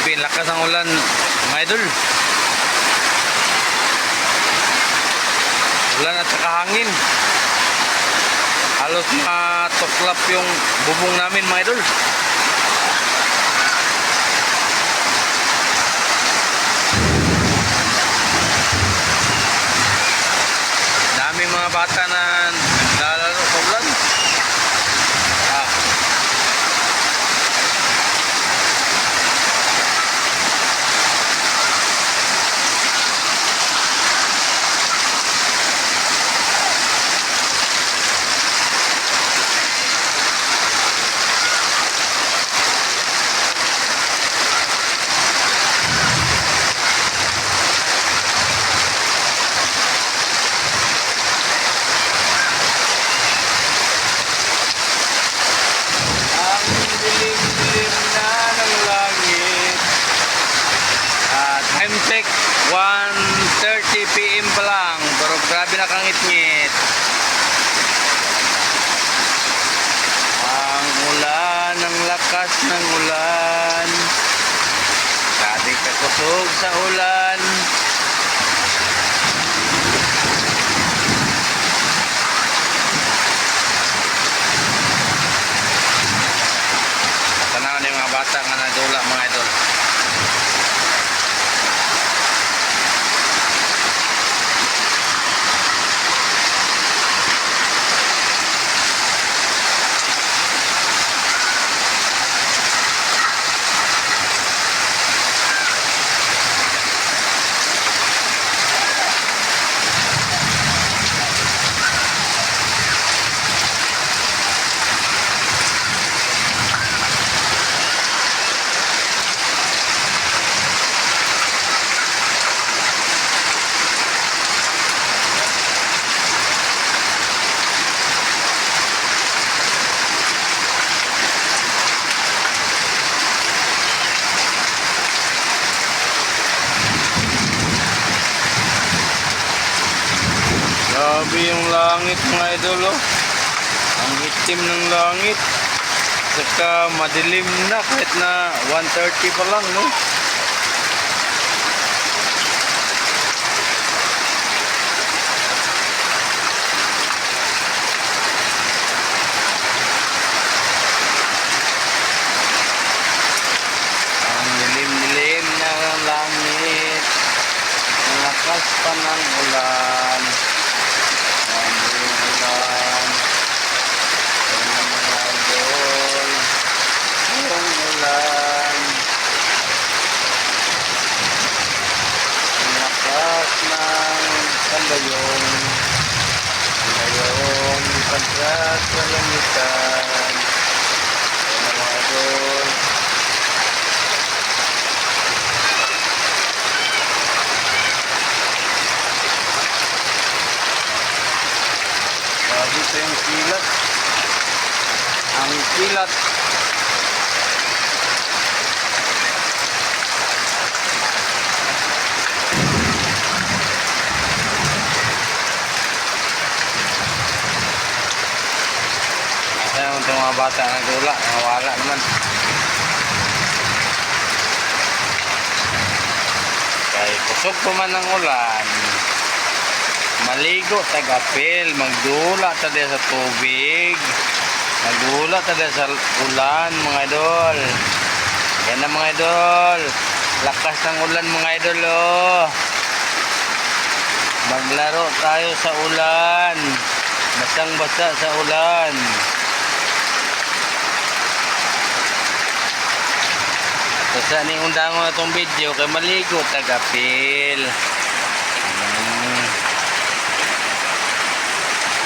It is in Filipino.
Grabe, lakas ng ulan, mga idol. Ulan at saka hangin. Halos matuklap yung bubong namin, mga idol. Dami mga bata na naglalaro sa ulan. Ah, Ang dilim-dilim na ng langit At time check 1.30 PM pa lang Pero grabe na kangit-ngit Ang ulan, ang lakas ng ulan. Grabe kakusog sa ulan. Tanaw ni mga bata nga nadula mga idol Grabe yung langit mga idol oh. Ang itim ng langit. Saka madilim na kahit na 1.30 pa lang no. Lakas pa ng ulan. Ang ulan. Ang mga idol. Ang ulan. Ang lakas ng kambayong. Kambayong pagkat sa langitan. Ang mga idol. Grabe ito yung kilat. Ang kilat. Mga bata na gula. Nawala naman. Kaya kusog pa man ng ulan. Maligo tagapil, magdula ta diya sa tubig. Magdula ta diya sa ulan, mga idol. Yan na mga idol. Lakas ng ulan mga idol oh. Maglaro tayo sa ulan. Basang basa sa ulan. Basta ni undangon na itong video kay maligo tagapil.